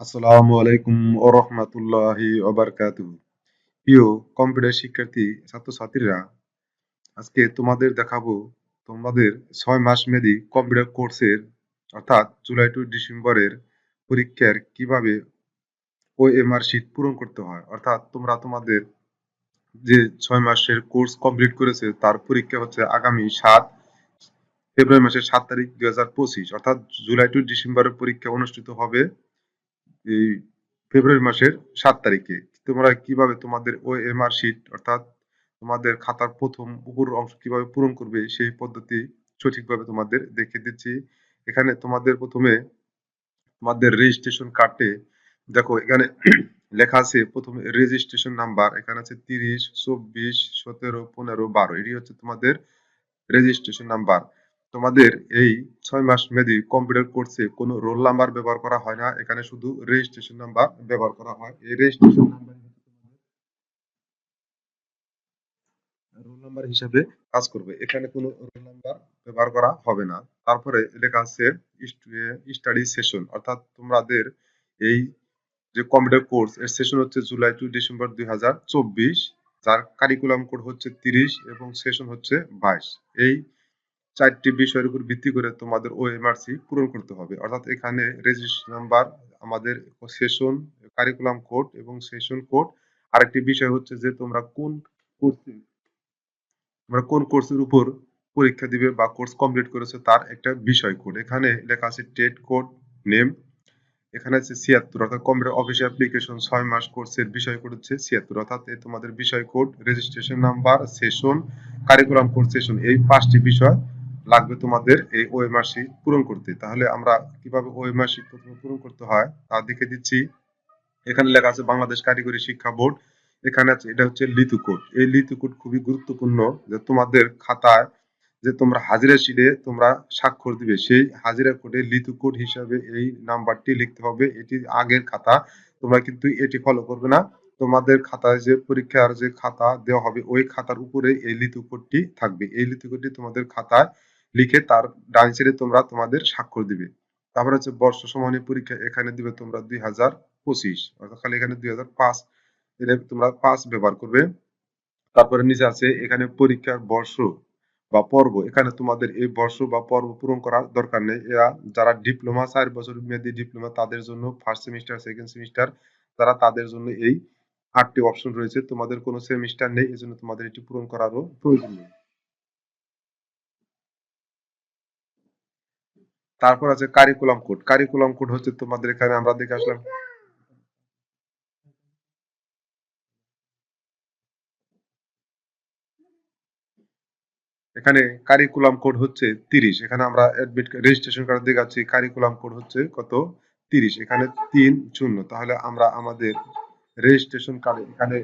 আসসালামু আলাইকুম ও রহমতুল্লাহি ওবারকাতুহু। প্রিয় কম্পিউটার শিক্ষার্থী, ছাত্রছাত্রীরা, আজকে তোমাদের দেখাবো তোমাদের ছয় মাস মেয়াদী কম্পিউটার কোর্সের, অর্থাৎ জুলাই টু ডিসেম্বরের পরীক্ষার কীভাবে ওএমআর শিট পূরণ করতে হয়। অর্থাৎ তোমরা তোমাদের যে ছয় মাসের কোর্স কমপ্লিট করেছে, তার পরীক্ষা হচ্ছে আগামী সাত ফেব্রুয়ারি মাসের সাত তারিখ দুই হাজার পঁচিশ। অর্থাৎ জুলাই টু ডিসেম্বরের পরীক্ষা অনুষ্ঠিত হবে এই ফেব্রুয়ারি মাসের সাত তারিখে। তোমরা কীভাবে তোমাদের ও এমআর শিট অর্থাৎ তোমাদের খাতার প্রথম উপর অংশ কীভাবে পূরণ করবে, সেই পদ্ধতি সঠিকভাবে তোমাদের দেখিয়ে দিচ্ছি। এখানে তোমাদের প্রথমে তোমাদের রেজিস্ট্রেশন কার্ডে দেখো, এখানে লেখা আছে প্রথমে রেজিস্ট্রেশন নাম্বার এখানে আছে তিরিশ, চব্বিশ, সতেরো, পনেরো, বারো। এটি হচ্ছে তোমাদের রেজিস্ট্রেশন নাম্বার তোমাদের এই ছয় মাস মেয়াদী কম্পিউটার কোর্সে কোনো রোল নাম্বার ব্যবহার করা হয় না। এখানে শুধু রেজিস্ট্রেশন নাম্বার ব্যবহার করা হয়। এই রেজিস্ট্রেশন নাম্বার রোল নাম্বার হিসেবে কাজ করবে। এখানে কোনো রোল নাম্বার ব্যবহার করা হবে না। তারপরে লেখা আছে স্টাডি সেশন অর্থাৎ তোমাদের এই যে কম্পিউটার কোর্স এর সেশন হচ্ছে জুলাই টু ডিসেম্বর দুই হাজার চব্বিশ। যার কারিকুলাম কোড হচ্ছে তিরিশ এবং সেশন হচ্ছে বাইশ। এই চারটি বিষয়ের উপর ভিত্তি করে তোমাদের ওএমআরসি পূরণ করতে হবে। অর্থাৎ এখানে রেজিস্ট্রেশন নাম্বার আমাদের সেশন কারিকুলাম কোড এবং সেশন কোড আরেকটি বিষয় হচ্ছে যে তোমরা কোন কোর্সে তোমরা কোন কোর্সের উপর পরীক্ষা দিবে বা কোর্স কমপ্লিট করেছ তার একটা বিষয় কোড এখানে লেখা আছে টেট কোড নেম এখানে আছে ছিয়াত্তর, অর্থাৎ কম্পিউটার অফিস অ্যাপ্লিকেশন ছয় মাস কোর্সের বিষয় কোড হচ্ছে ছিয়াত্তর। অর্থাৎ তোমাদের বিষয় code registration number session curriculum course session এই পাঁচটি বিষয় লাগবে তোমাদের এই ওএমআরসি পূরণ করতে। তাহলে আমরা কীভাবে ওএমআরসি প্রথমে পূরণ করতে হয়, তা দেখে দিচ্ছি। এখানে লেখা আছে বাংলাদেশ কারিগরি শিক্ষা বোর্ড। এখানে আছে, এটা হচ্ছে লিতু কোড। এই লিতু কোড খুবই গুরুত্বপূর্ণ যে তোমাদের খাতায় যে তোমরা হাজিরা শিটে তোমরা স্বাক্ষর দিবে, সেই হাজিরা কোডে লিতু কোড হিসাবে এই নাম্বারটি লিখতে হবে। এটি আগের খাতা, তোমরা কিন্তু এটি ফলো করবে না। তোমাদের খাতায় যে পরীক্ষার যে খাতা দেওয়া হবে, ওই খাতার উপরে এই লিতু কোডটি থাকবে। এই লিতু কোডটি তোমাদের খাতায় লিখে তার ডান সাইডে তোমরা তোমাদের স্বাক্ষর দিবে। তারপর হচ্ছে বর্ষ সমানী পরীক্ষা এখানে দিবে তোমরা দুই হাজার পঁচিশ, অর্থাৎ খালি এখানে দুই হাজার পাঁচ এটা তোমরা পাঁচ ব্যবহার করবে। তারপরে নিচে আছে এখানে পরীক্ষার বর্ষ বা পর্ব। এখানে তোমাদের এই বর্ষ বা পর্ব পূরণ করার দরকার নেই। এরা যারা ডিপ্লোমা, চার বছর মেয়াদী ডিপ্লোমা, তাদের জন্য ফার্স্ট সেমিস্টার সেকেন্ড সেমিস্টার তারা তাদের জন্য এই আটটি অপশন রয়েছে। তোমাদের কোনো সেমিস্টার নেই, এজন্য তোমাদের এটি পূরণ করারও প্রয়োজন নেই। তারপর আছে কারিকুলাম কোড কারিকুলাম কোড হচ্ছে তোমাদের এখানে আমরা দেখে আসলাম। এখানে কারিকুলাম কোড হচ্ছে তিরিশ। এখানে আমরা অ্যাডমিট রেজিস্ট্রেশন কার্ড দেখাচ্ছি কারিকুলাম কোড হচ্ছে কত? তিরিশ। এখানে তিন শূন্য। তাহলে আমরা আমাদের রেজিস্ট্রেশন কার্ডে এখানে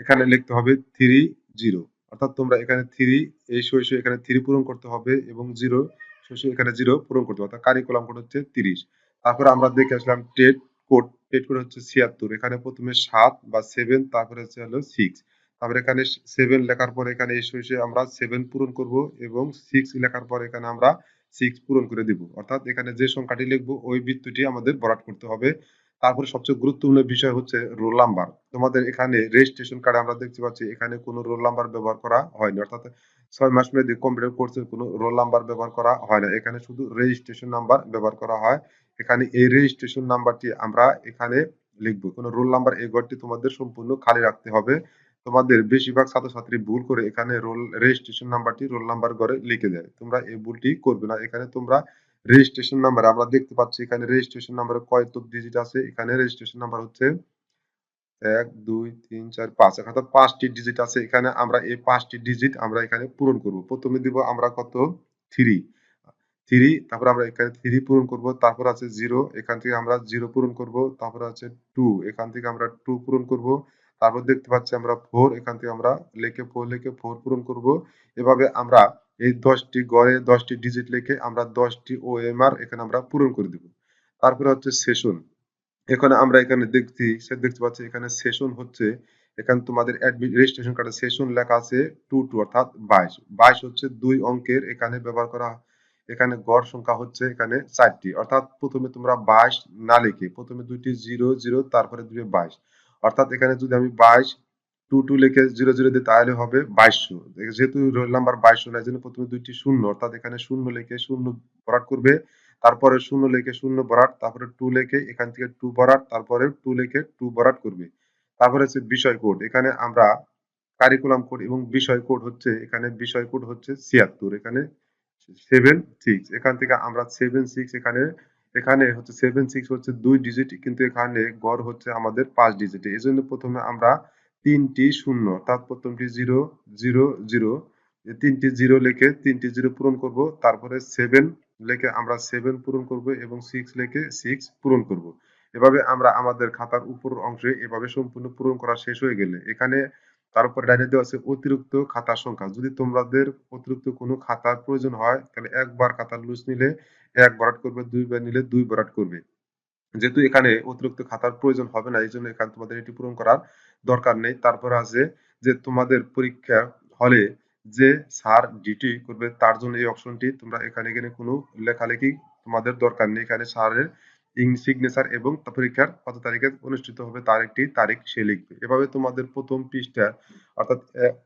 এখানে লিখতে হবে থ্রি জিরো অর্থাৎ তোমরা এখানে থ্রি এই শৈশব এখানে থ্রি পূরণ করতে হবে এবং জিরো শৈশব এখানে জিরো পূরণ করতে হবে। অর্থাৎ কারিকুলাম কোড হচ্ছে তিরিশ। তারপরে আমরা দেখে আসলাম টেট কোড। টেট কোড হচ্ছে ছিয়াত্তর। এখানে প্রথমে সাত বা সেভেন তারপরে হচ্ছে হলো সিক্স তারপরে এখানে সেভেন লেখার পর এখানে এই শৈশবে আমরা সেভেন পূরণ করব এবং সিক্স লেখার পর এখানে আমরা সিক্স পূরণ করে দিব। অর্থাৎ এখানে যে সংখ্যাটি লিখব, ওই বৃত্তটি আমাদের ভরাট করতে হবে। তারপরে সবচেয়ে গুরুত্বপূর্ণ বিষয় হচ্ছে রোল নাম্বার তোমাদের এখানে রেজিস্ট্রেশন কার্ডে আমরা দেখতে পাচ্ছি, এখানে কোনো রোল নাম্বার ব্যবহার করা হয়নি। অর্থাৎ ছয় মাস মেয়াদী কম্পিউটার কোর্সের কোনো রোল নাম্বার ব্যবহার করা হয় না এখানে শুধু রেজিস্ট্রেশন নাম্বার ব্যবহার করা হয়। এখানে এই রেজিস্ট্রেশন নাম্বারটি আমরা এখানে লিখব। কোনো রোল নাম্বার এই ঘরটি তোমাদের সম্পূর্ণ খালি রাখতে হবে। তোমাদের বেশিরভাগ ছাত্রছাত্রী ভুল করে এখানে রোল রেজিস্ট্রেশন নাম্বারটি রোল নাম্বার ঘরে লিখে দেয়। তোমরা এই ভুলটি করবে না। এখানে তোমরা রেজিস্ট্রেশন নাম্বার আমরা দেখতে পাচ্ছি এখানে রেজিস্ট্রেশন নাম্বারে কয়ত ডিজিট আছে? এখানে রেজিস্ট্রেশন নাম্বার হচ্ছে এক, দুই, তিন, চার, পাঁচ। অর্থাৎ পাঁচটি ডিজিট আছে। এখানে আমরা এই পাঁচটি ডিজিট আমরা এখানে পূরণ করব। প্রথমে দিব আমরা কত? থ্রি থ্রি তারপর আমরা এখানে থ্রি পূরণ করব। তারপর আছে জিরো এখান থেকে আমরা জিরো পূরণ করব। তারপর আছে টু এখান থেকে আমরা টু পূরণ করব। তারপর দেখতে পাচ্ছি আমরা ফোর এখান থেকে আমরা লেখে ফোর লেখে ফোর পূরণ করব। এভাবে আমরা এই দশটি গড়ে দশটি ডিজিট লিখে আমরা দশটি ও এম আর এখানে আমরা পূরণ করে দিব। তারপরে হচ্ছে সেশন এখানে আমরা এখানে দেখছি, সে দেখতে পাচ্ছি এখানে সেশন হচ্ছে, এখানে তোমাদের রেজিস্ট্রেশন কার্ডে সেশন লেখা আছে টু টু অর্থাৎ বাইশ। বাইশ হচ্ছে দুই অঙ্কের এখানে ব্যবহার করা, এখানে গড় সংখ্যা হচ্ছে এখানে চারটি। অর্থাৎ প্রথমে তোমরা বাইশ না লিখে, প্রথমে দুইটি জিরো জিরো তারপরে দুই বাইশ। অর্থাৎ এখানে যদি আমি বাইশ টু টু লিখে জিরো জিরো দিই তাহলে হবে বাইশশো। যেহেতু রোল নাম্বার বাইশশো না জন্য প্রথমে দুইটি শূন্য, অর্থাৎ এখানে শূন্য লিখে শূন্য ভরাট করবে, তারপরে শূন্য লিখে শূন্য ভরাট তারপরে টু লিখে এখান থেকে টু ভরাট তারপরে টু লিখে টু ভরাট করবে। তারপরে হচ্ছে বিষয় কোড, এখানে আমরা কারিকুলাম কোড এবং বিষয় কোড হচ্ছে, এখানে বিষয় কোড হচ্ছে ছিয়াত্তর, এখানে সেভেন সিক্স এখান থেকে আমরা সেভেন সিক্স এখানে এখানে হচ্ছে সেভেন সিক্স হচ্ছে দুই ডিজিট কিন্তু এখানে গড় হচ্ছে আমাদের পাঁচ ডিজিট এই জন্য প্রথমে আমরা তিনটি শূন্য অর্থাৎ প্রথমটি জিরো জিরো। জিরো তিনটি জিরো লিখে তিনটি জিরো পূরণ করব, তারপরে সেভেন লিখে আমরা সেভেন পূরণ করব এবং সিক্স লিখে সিক্স পূরণ করব। এভাবে আমরা আমাদের খাতার উপর অংশে এভাবে সম্পূর্ণ পূরণ করা শেষ হয়ে গেলে এখানে তারপর ডাইনে দেওয়া আছে অতিরিক্ত খাতার সংখ্যা। যদি তোমাদের অতিরিক্ত কোনো খাতার প্রয়োজন হয়, তাহলে একবার খাতার লুজ নিলে এক বরাট করবে, দুইবার নিলে দুই বরাট করবে। যেহেতু এখানে অতিরিক্ত খাতার প্রয়োজন হবে না এই জন্য এখানে তোমাদের এটি পূরণ করার দরকার নেই। তারপর আছে যে তোমাদের পরীক্ষা হলে যে স্যার ডিটি করবে, তার জন্য এই অপশনটি তোমরা এখানে এখানে কোনো লেখালেখি তোমাদের দরকার নেই। এখানে স্যারের সিগনেচার এবং পরীক্ষার কত তারিখে অনুষ্ঠিত হবে, তার একটি তারিখ সে লিখবে। এভাবে তোমাদের প্রথম পৃষ্ঠা অর্থাৎ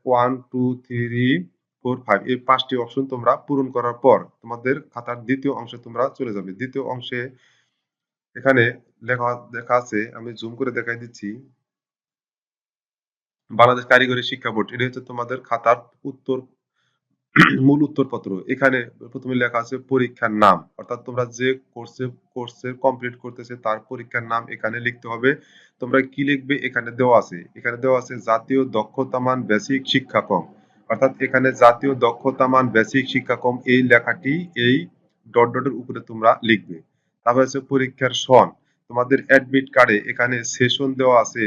one, two, three, four, five এই পাঁচটি অপশন তোমরা পূরণ করার পর তোমাদের খাতার দ্বিতীয় অংশে তোমরা চলে যাবে। দ্বিতীয় অংশে এখানে লেখা দেখা আছে, আমি জুম করে দেখাই দিচ্ছি। বাংলাদেশ কারিগরি শিক্ষা বোর্ড, এটা হচ্ছে তোমাদের খাতার উত্তর, মূল উত্তরপত্র। এখানে প্রথমে লেখা আছে পরীক্ষার নাম, অর্থাৎ তোমরা যে কোর্সে কোর্সে কমপ্লিট করতেছে তার পরীক্ষার নাম এখানে লিখতে হবে। তোমরা কি লিখবে? এখানে দেওয়া আছে। এখানে দেওয়া আছে জাতীয় দক্ষতা মান বেসিক শিক্ষাক্রম। অর্থাৎ এখানে জাতীয় দক্ষতা মান বেসিক শিক্ষাক্রম, এই লেখাটি এই ডট ডটের উপরে তোমরা লিখবে। তারপর হচ্ছে পরীক্ষার সন। তোমাদের অ্যাডমিট কার্ডে এখানে সেশন দেওয়া আছে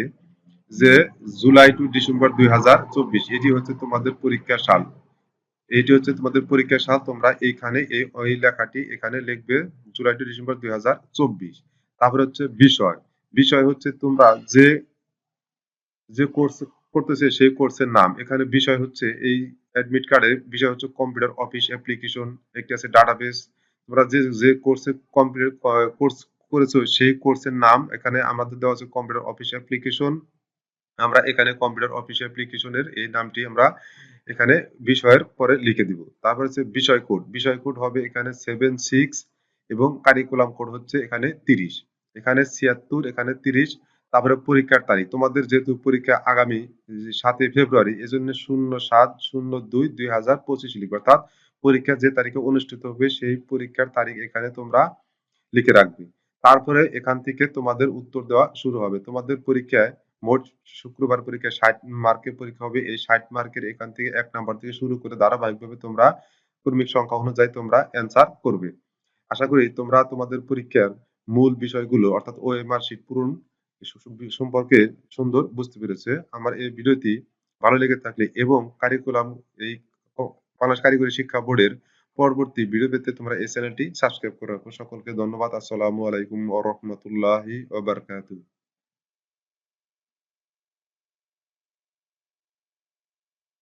যে জুলাই টু ডিসেম্বর দুই এটি হচ্ছে তোমাদের পরীক্ষার সাল। এটি হচ্ছে তোমাদের পরীক্ষার সাল। তোমরা এইখানে এই ওই লেখাটি এখানে লিখবে জুলাই টু ডিসেম্বর দুই হাজার চব্বিশ। তারপরে হচ্ছে বিষয়। বিষয় হচ্ছে তোমরা যে যে কোর্স করতেছে সেই কোর্সের নাম। এখানে বিষয় হচ্ছে এই অ্যাডমিট কার্ডে বিষয় হচ্ছে কম্পিউটার অফিস অ্যাপ্লিকেশন একটি আছে ডাটাবেস তোমরা যে যে কোর্সে কম্পিউটার কোর্স করেছ, সেই কোর্সের নাম এখানে আমাদের দেওয়া আছে কম্পিউটার অফিস অ্যাপ্লিকেশন আমরা এখানে কম্পিউটার অফিস অ্যাপ্লিকেশনের এই নামটি আমরা এখানে বিষয়ের পরে লিখে দিব। তারপর হচ্ছে বিষয় কোড বিষয় কোড হবে এখানে সেভেন সিক্স এবং কারিকুলাম কোড হচ্ছে এখানে তিরিশ। এখানে ছিয়াত্তর, এখানে তিরিশ। তারপরে পরীক্ষার তারিখ। তোমাদের যেহেতু পরীক্ষা আগামী সাতই ফেব্রুয়ারি, এজন্য শূন্য সাত, শূন্য দুই দুই হাজার পঁচিশ লিখবে। অর্থাৎ পরীক্ষা যে তারিখে অনুষ্ঠিত হবে, সেই পরীক্ষার তারিখ এখানে তোমরা লিখে রাখবে। তারপরে এখান থেকে তোমাদের উত্তর দেওয়া শুরু হবে। তোমাদের পরীক্ষায় মোট শুক্রবার পরীক্ষায় ষাট মার্কের পরীক্ষা হবে। এই ষাট মার্কের এখান থেকে এক নাম্বার থেকে শুরু করে ধারাবাহিকভাবে তোমরা কর্মিক সংখ্যা অনুযায়ী তোমরা অ্যান্সার করবে। আশা করি তোমরা তোমাদের পরীক্ষার মূল বিষয়গুলো, অর্থাৎ ওএমআর শিট পূরণ সম্পর্কে সুন্দর বুঝতে পেরেছে। আমার এই ভিডিওটি ভালো লেগে থাকলে এবং কারিকুলাম এই বাংলাদেশ কারিগরি শিক্ষা বোর্ডের পরবর্তী ভিডিও পেতে তোমরা এই চ্যানেলটি সাবস্ক্রাইব করে রাখো। সকলকে ধন্যবাদ। আসসালামু আলাইকুম ওয়া রাহমাতুল্লাহি ওয়া বারাকাতুহু।